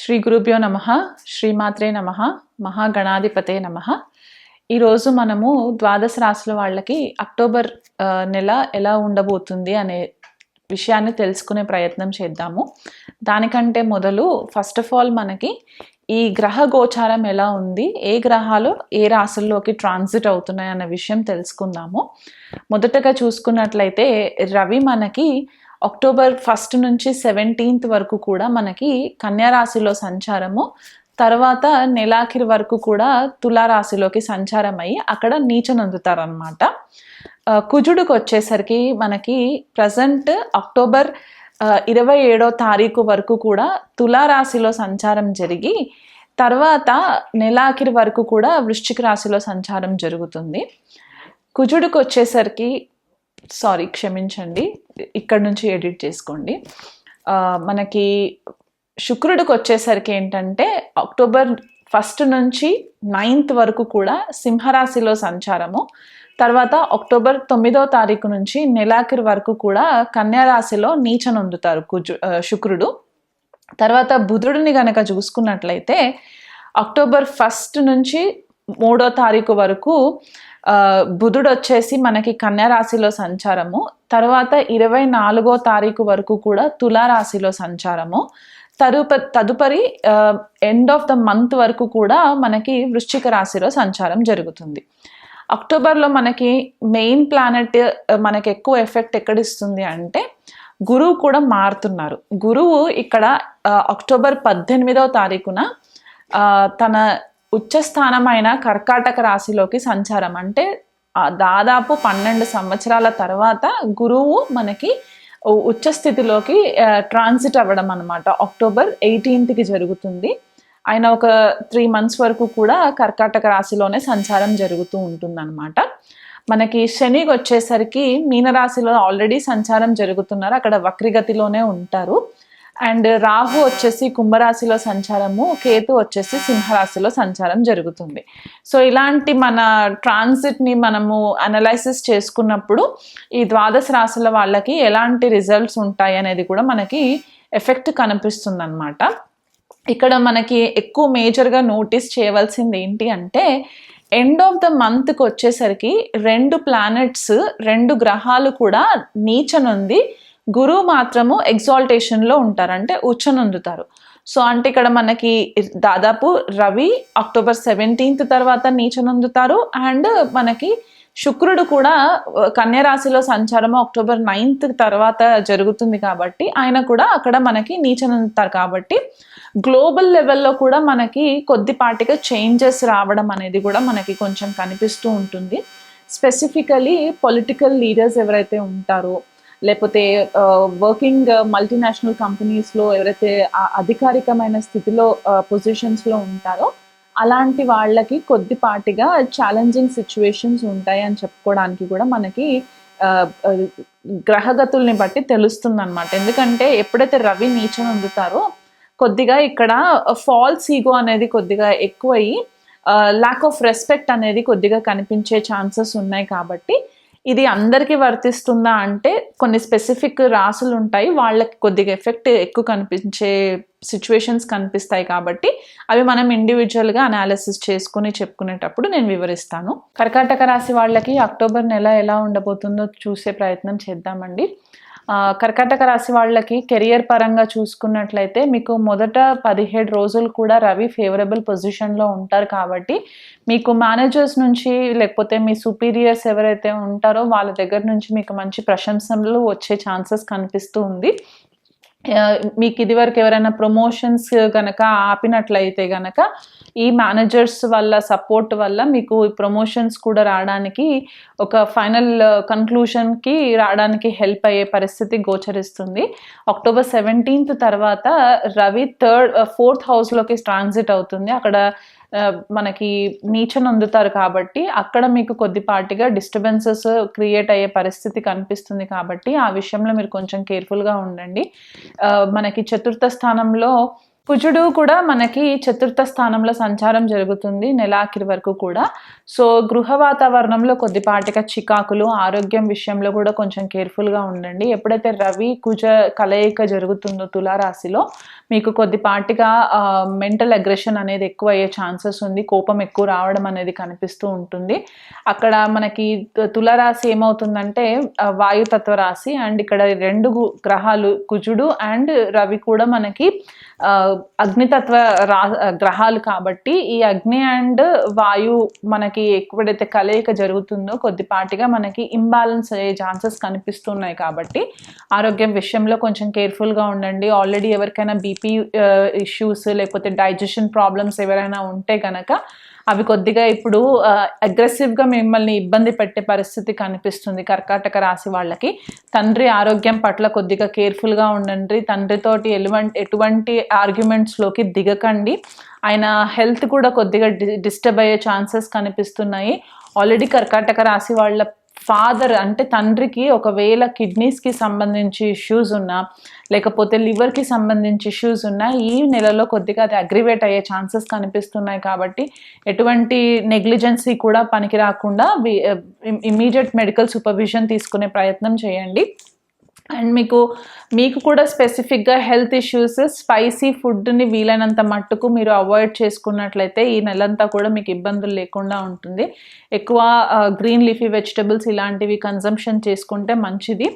శ్రీ గురుభ్యో నమ శ్రీమాత్రే నమ మహాగణాధిపతే నమ. ఈరోజు మనము ద్వాదశ రాశుల వాళ్ళకి అక్టోబర్ నెల ఎలా ఉండబోతుంది అనే విషయాన్ని తెలుసుకునే ప్రయత్నం చేద్దాము. దానికంటే మొదలు ఫస్ట్ ఆఫ్ ఆల్ మనకి ఈ గ్రహ గోచారం ఎలా ఉంది ఏ గ్రహాలు ఏ రాశుల్లోకి ట్రాన్సిట్ అవుతున్నాయి అన్న విషయం తెలుసుకుందాము. మొదటగా చూసుకున్నట్లయితే రవి మనకి అక్టోబర్ ఫస్ట్ నుంచి సెవెంటీన్త్ వరకు కూడా మనకి కన్యారాశిలో సంచారము తర్వాత నెలాఖరి వరకు కూడా తులారాశిలోకి సంచారం అయ్యి అక్కడ నీచనందుతారనమాట కుజుడికి వచ్చేసరికి మనకి ప్రజెంట్ అక్టోబర్ ఇరవై ఏడో తారీఖు వరకు కూడా తులారాశిలో సంచారం జరిగి తర్వాత నెలాఖరి వరకు కూడా వృశ్చిక రాశిలో సంచారం జరుగుతుంది. కుజుడికి వచ్చేసరికి సారీ క్షమించండి. ఇక్కడ నుంచి ఎడిట్ చేసుకోండి. మనకి శుక్రుడికి వచ్చేసరికి ఏంటంటే అక్టోబర్ ఫస్ట్ నుంచి నైన్త్ వరకు కూడా సింహరాశిలో సంచారము. తర్వాత అక్టోబర్ తొమ్మిదో తారీఖు నుంచి నెలాఖరు వరకు కూడా కన్యారాశిలో నీచనొందుతారు కుజు శుక్రుడు. తర్వాత బుధుడిని గనక చూసుకున్నట్లయితే అక్టోబర్ ఫస్ట్ నుంచి మూడో తారీఖు వరకు బుధుడు వచ్చేసి మనకి కన్యారాశిలో సంచారము. తర్వాత ఇరవై నాలుగో తారీఖు వరకు కూడా తులారాశిలో సంచారము. తరుప తదుపరి ఎండ్ ఆఫ్ ద మంత్ వరకు కూడా మనకి వృశ్చిక రాశిలో సంచారం జరుగుతుంది. అక్టోబర్లో మనకి మెయిన్ ప్లానెట్ మనకి ఎక్కువ ఎఫెక్ట్ ఎక్కడ ఇస్తుంది అంటే గురువు కూడా మారుతున్నారు. గురువు ఇక్కడ అక్టోబర్ పద్దెనిమిదవ తారీఖున తన ఉచ్చస్థానమైన కర్కాటక రాశిలోకి సంచారం. అంటే దాదాపు పన్నెండు సంవత్సరాల తర్వాత గురువు మనకి ఉచ్చస్థితిలోకి స్థితిలోకి ట్రాన్సిట్ అవ్వడం అనమాట అక్టోబర్ ఎయిటీన్త్కి జరుగుతుంది. ఆయన ఒక త్రీ మంత్స్ వరకు కూడా కర్కాటక రాశిలోనే సంచారం జరుగుతూ ఉంటుందన్నమాట. మనకి శనికి వచ్చేసరికి మీనరాశిలో ఆల్రెడీ సంచారం జరుగుతున్నారు. అక్కడ వక్రిగతిలోనే ఉంటారు. అండ్ రాహు వచ్చేసి కుంభరాశిలో సంచారము కేతు వచ్చేసి సింహరాశిలో సంచారం జరుగుతుంది. సో ఇలాంటి మన ట్రాన్సిట్ని మనము అనలైసిస్ చేసుకున్నప్పుడు ఈ ద్వాదశ రాశుల వాళ్ళకి ఎలాంటి రిజల్ట్స్ ఉంటాయి అనేది కూడా మనకి ఎఫెక్ట్ కనిపిస్తుంది అనమాట ఇక్కడ మనకి ఎక్కువ మేజర్గా నోటీస్ చేయవలసింది ఏంటి అంటే ఎండ్ ఆఫ్ ద మంత్కి వచ్చేసరికి రెండు ప్లానెట్స్ రెండు గ్రహాలు కూడా నీచనుంది. గురువు మాత్రము ఎగ్జాల్టేషన్లో ఉంటారు అంటే ఉచ్చనొందుతారు. సో అంటే ఇక్కడ మనకి దాదాపు రవి అక్టోబర్ సెవెంటీన్త్ తర్వాత నీచనందుతారు. అండ్ మనకి శుక్రుడు కూడా కన్యరాశిలో సంచారము అక్టోబర్ నైన్త్ తర్వాత జరుగుతుంది కాబట్టి ఆయన కూడా అక్కడ మనకి నీచనందుతారు కాబట్టి గ్లోబల్ లెవెల్లో కూడా మనకి కొద్దిపాటిగా చేంజెస్ రావడం అనేది కూడా మనకి కొంచెం కనిపిస్తూ ఉంటుంది. స్పెసిఫికలీ పొలిటికల్ లీడర్స్ ఎవరైతే ఉంటారో లేకపోతే వర్కింగ్ మల్టీనేషనల్ కంపెనీస్లో ఎవరైతే అధికారికమైన స్థితిలో పొజిషన్స్లో ఉంటారో అలాంటి వాళ్ళకి కొద్దిపాటిగా ఛాలెంజింగ్ సిచ్యువేషన్స్ ఉంటాయి అని చెప్పుకోవడానికి కూడా మనకి గ్రహగతుల్ని బట్టి తెలుస్తుంది అనమాట ఎందుకంటే ఎప్పుడైతే రవి నీచం అందుతారో కొద్దిగా ఇక్కడ ఫాల్స్ ఈగో అనేది కొద్దిగా ఎక్కువయ్యి ల్యాక్ ఆఫ్ రెస్పెక్ట్ అనేది కొద్దిగా కనిపించే ఛాన్సెస్ ఉన్నాయి కాబట్టి ఇది అందరికీ వర్తిస్తుందా అంటే కొన్ని స్పెసిఫిక్ రాసులు ఉంటాయి. వాళ్ళకి కొద్దిగా ఎఫెక్ట్ ఎక్కువ కనిపించే సిచ్యువేషన్స్ కనిపిస్తాయి కాబట్టి అవి మనం ఇండివిజువల్గా అనాలిసిస్ చేసుకుని చెప్పుకునేటప్పుడు నేను వివరిస్తాను. కర్కాటక రాశి వాళ్ళకి అక్టోబర్ నెల ఎలా ఉండబోతుందో చూసే ప్రయత్నం చేద్దామండి. కర్కాటక రాశి వాళ్ళకి కెరియర్ పరంగా చూసుకున్నట్లయితే మీకు మొదట పదిహేడు రోజులు కూడా రవి ఫేవరబుల్ పొజిషన్లో ఉంటారు కాబట్టి మీకు మేనేజర్స్ నుంచి లేకపోతే మీ సుపీరియర్స్ ఎవరైతే ఉంటారో వాళ్ళ దగ్గర నుంచి మీకు మంచి ప్రశంసలు వచ్చే ఛాన్సెస్ కనిపిస్తూ ఉంది. మీకు ఇదివరకు ఎవరైనా ప్రమోషన్స్ కనుక ఆపినట్లయితే కనుక ఈ మేనేజర్స్ వల్ల సపోర్ట్ వల్ల మీకు ఈ ప్రమోషన్స్ కూడా రావడానికి ఒక ఫైనల్ కన్క్లూషన్కి రావడానికి హెల్ప్ అయ్యే పరిస్థితి గోచరిస్తుంది. అక్టోబర్ సెవెంటీన్త్ తర్వాత రవి థర్డ్ ఫోర్త్ హౌస్లోకి ట్రాన్సిట్ అవుతుంది. అక్కడ మనకి నీచను అందుతారు కాబట్టి అక్కడ మీకు కొద్దిపాటిగా డిస్టర్బెన్సెస్ క్రియేట్ అయ్యే పరిస్థితి కనిపిస్తుంది కాబట్టి ఆ విషయంలో మీరు కొంచెం కేర్ఫుల్గా ఉండండి. మనకి చతుర్థ స్థానంలో కుజుడు కూడా మనకి చతుర్థ స్థానంలో సంచారం జరుగుతుంది నెలాఖరి వరకు కూడా. సో గృహ వాతావరణంలో కొద్దిపాటిగా చికాకులు ఆరోగ్యం విషయంలో కూడా కొంచెం కేర్ఫుల్గా ఉండండి. ఎప్పుడైతే రవి కుజ కలయిక జరుగుతుందో తులారాశిలో మీకు కొద్దిపాటిగా మెంటల్ అగ్రెషన్ అనేది ఎక్కువ అయ్యే ఛాన్సెస్ ఉంది. కోపం ఎక్కువ రావడం అనేది కనిపిస్తూ ఉంటుంది. అక్కడ మనకి తులారాశి ఏమవుతుందంటే వాయుతత్వ రాశి అండ్ ఇక్కడ రెండు గు- గ్రహాలు కుజుడు అండ్ రవి కూడా మనకి అగ్నితత్వ రా గ్రహాలు కాబట్టి ఈ అగ్ని అండ్ వాయు మనకి ఎప్పుడైతే కలయిక జరుగుతుందో కొద్దిపాటిగా మనకి ఇంబ్యాలెన్స్ అయ్యే ఛాన్సెస్ కనిపిస్తున్నాయి కాబట్టి ఆరోగ్యం విషయంలో కొంచెం కేర్ఫుల్గా ఉండండి. ఆల్రెడీ ఎవరికైనా బీపీ ఇష్యూస్ లేకపోతే డైజెషన్ ప్రాబ్లమ్స్ ఎవరైనా ఉంటే కనుక అవి కొద్దిగా ఇప్పుడు అగ్రెసివ్గా మిమ్మల్ని ఇబ్బంది పెట్టే పరిస్థితి కనిపిస్తుంది కర్కాటక రాశి వాళ్ళకి. తండ్రి ఆరోగ్యం పట్ల కొద్దిగా కేర్ఫుల్గా ఉండండి. తండ్రితోటి ఎటువంటి ఎటువంటి ఆర్గ్యుమెంట్స్లోకి దిగకండి. ఆయన హెల్త్ కూడా కొద్దిగా డిస్టర్బ్ అయ్యే ఛాన్సెస్ కనిపిస్తున్నాయి. ఆల్రెడీ కర్కాటక రాశి వాళ్ళ ఫాదర్ అంటే తండ్రికి ఒకవేళ కిడ్నీస్కి సంబంధించి ఇష్యూస్ ఉన్నా లేకపోతే లివర్కి సంబంధించి ఇష్యూస్ ఉన్నా ఈ నెలలో కొద్దిగా అది అగ్రివేట్ అయ్యే ఛాన్సెస్ కనిపిస్తున్నాయి కాబట్టి ఎటువంటి నెగ్లిజెన్సీ కూడా పనికి రాకుండా ఇమీడియట్ మెడికల్ సూపర్విజన్ తీసుకునే ప్రయత్నం చేయండి. అండ్ మీకు మీకు కూడా స్పెసిఫిక్గా హెల్త్ ఇష్యూస్ స్పైసీ ఫుడ్ని వీలైనంత మట్టుకు మీరు అవాయిడ్ చేసుకున్నట్లయితే ఈ నెలంతా కూడా మీకు ఇబ్బందులు లేకుండా ఉంటుంది. ఎక్కువ గ్రీన్ లీఫీ వెజిటబుల్స్ ఇలాంటివి కన్జంప్షన్ చేసుకుంటే మంచిది.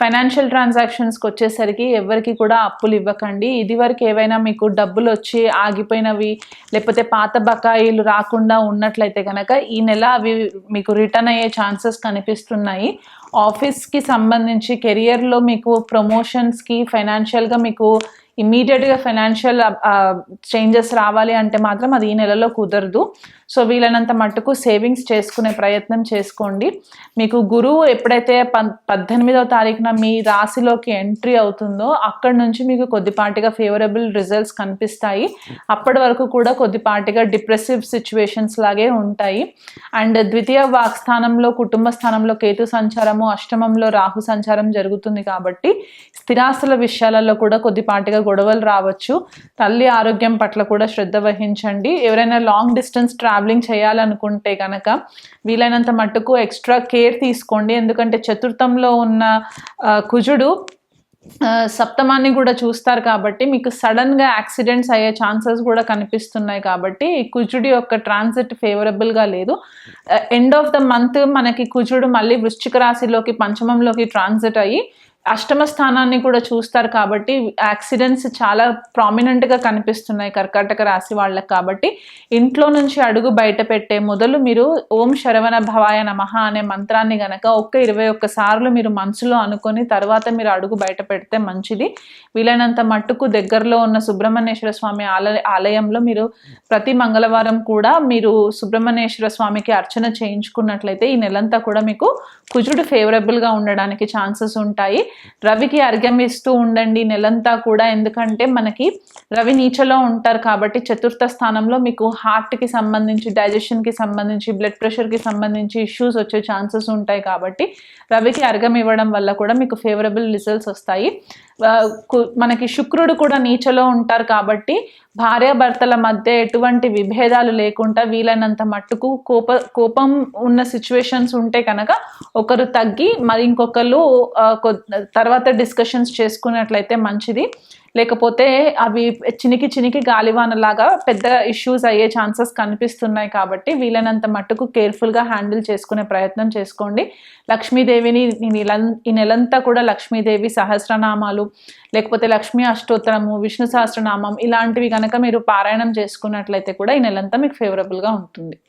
ఫైనాన్షియల్ ట్రాన్సాక్షన్స్కి వచ్చేసరికి ఎవరికి కూడా అప్పులు ఇవ్వకండి. ఇదివరకు ఏవైనా మీకు డబ్బులు వచ్చి ఆగిపోయినవి లేకపోతే పాత బకాయిలు రాకుండా ఉన్నట్లయితే కనుక ఈ నెల అవి మీకు రిటర్న్ అయ్యే ఛాన్సెస్ కనిపిస్తున్నాయి. ఆఫీస్కి సంబంధించి కెరియర్లో మీకు ప్రమోషన్స్కి ఫైనాన్షియల్గా మీకు ఇమీడియట్గా ఫైనాన్షియల్ చేంజెస్ రావాలి అంటే మాత్రం అది ఈ నెలలో కుదరదు. సో వీలైనంత మట్టుకు సేవింగ్స్ చేసుకునే ప్రయత్నం చేసుకోండి. మీకు గురువు ఎప్పుడైతే పద్దెనిమిదవ తారీఖున మీ రాశిలోకి ఎంట్రీ అవుతుందో అక్కడి నుంచి మీకు కొద్దిపాటిగా ఫేవరబుల్ రిజల్ట్స్ కనిపిస్తాయి. అప్పటి వరకు కూడా కొద్దిపాటిగా డిప్రెసివ్ సిచ్యువేషన్స్ లాగే ఉంటాయి. అండ్ ద్వితీయ వాక్ స్థానంలో కుటుంబ స్థానంలో కేతు సంచారము అష్టమంలో రాహు సంచారం జరుగుతుంది కాబట్టి స్థిరాస్తుల విషయాలలో కూడా కొద్దిపాటిగా గొడవలు రావచ్చు. తల్లి ఆరోగ్యం పట్ల కూడా శ్రద్ధ వహించండి. ఎవరైనా లాంగ్ డిస్టెన్స్ ట్రావెలింగ్ చేయాలనుకుంటే కనుక వీలైనంత మట్టుకు ఎక్స్ట్రా కేర్ తీసుకోండి. ఎందుకంటే చతుర్థంలో ఉన్న కుజుడు సప్తమాన్ని కూడా చూస్తారు కాబట్టి మీకు సడన్గా యాక్సిడెంట్స్ అయ్యే ఛాన్సెస్ కూడా కనిపిస్తున్నాయి కాబట్టి ఈ కుజుడి యొక్క ట్రాన్సిట్ ఫేవరబుల్గా లేదు. ఎండ్ ఆఫ్ ద మంత్ మనకి కుజుడు మళ్ళీ వృశ్చిక రాశిలోకి పంచమంలోకి ట్రాన్సిట్ అయ్యి అష్టమ స్థానాన్ని కూడా చూస్తారు కాబట్టి యాక్సిడెంట్స్ చాలా ప్రామినెంట్గా కనిపిస్తున్నాయి కర్కాటక రాశి వాళ్ళకి కాబట్టి ఇంట్లో నుంచి అడుగు బయట పెట్టే మొదలు మీరు ఓం శరవణ భవాయ నమః అనే మంత్రాన్ని గనక ఒక్క ఇరవై ఒక్క సార్లు మీరు మనసులో అనుకొని తర్వాత మీరు అడుగు బయట పెడితే మంచిది. వీలైనంత మట్టుకు దగ్గరలో ఉన్న సుబ్రహ్మణ్యేశ్వర స్వామి ఆలయ ఆలయంలో మీరు ప్రతి మంగళవారం కూడా మీరు సుబ్రహ్మణ్యేశ్వర స్వామికి అర్చన చేయించుకున్నట్లయితే ఈ నెలంతా కూడా మీకు కుజుడు ఫేవరబుల్గా ఉండడానికి ఛాన్సెస్ ఉంటాయి. రవికి అర్ఘ్యం ఇస్తూ ఉండండి నెలంతా కూడా. ఎందుకంటే మనకి రవి నీచలో ఉంటారు కాబట్టి చతుర్థ స్థానంలో మీకు హార్ట్కి సంబంధించి డైజెషన్కి సంబంధించి బ్లడ్ ప్రెషర్కి సంబంధించి ఇష్యూస్ వచ్చే ఛాన్సెస్ ఉంటాయి కాబట్టి రవికి అర్ఘం ఇవ్వడం వల్ల కూడా మీకు ఫేవరబుల్ రిజల్ట్స్ వస్తాయి. మనకి శుక్రుడు కూడా నీచలో ఉంటారు కాబట్టి భార్యాభర్తల మధ్య ఎటువంటి విభేదాలు లేకుండా వీలైనంత మట్టుకు కోప కోపం ఉన్న సిచ్యువేషన్స్ ఉంటే కనుక ఒకరు తగ్గి మరి ఇంకొకరు తర్వాత డిస్కషన్స్ చేసుకున్నట్లయితే మంచిది. లేకపోతే అవి చినికి చినికి గాలివానలాగా పెద్ద ఇష్యూస్ అయ్యే ఛాన్సెస్ కనిపిస్తున్నాయి కాబట్టి వీలైనంత మట్టుకు కేర్ఫుల్గా హ్యాండిల్ చేసుకునే ప్రయత్నం చేసుకోండి. లక్ష్మీదేవిని ఈ నెల- నెలంతా కూడా లక్ష్మీదేవి సహస్రనామాలు లేకపోతే లక్ష్మీ అష్టోత్తరము విష్ణు సహస్రనామం ఇలాంటివి కనుక మీరు పారాయణం చేసుకున్నట్లయితే కూడా ఈ నెలంతా మీకు ఫేవరబుల్గా ఉంటుంది.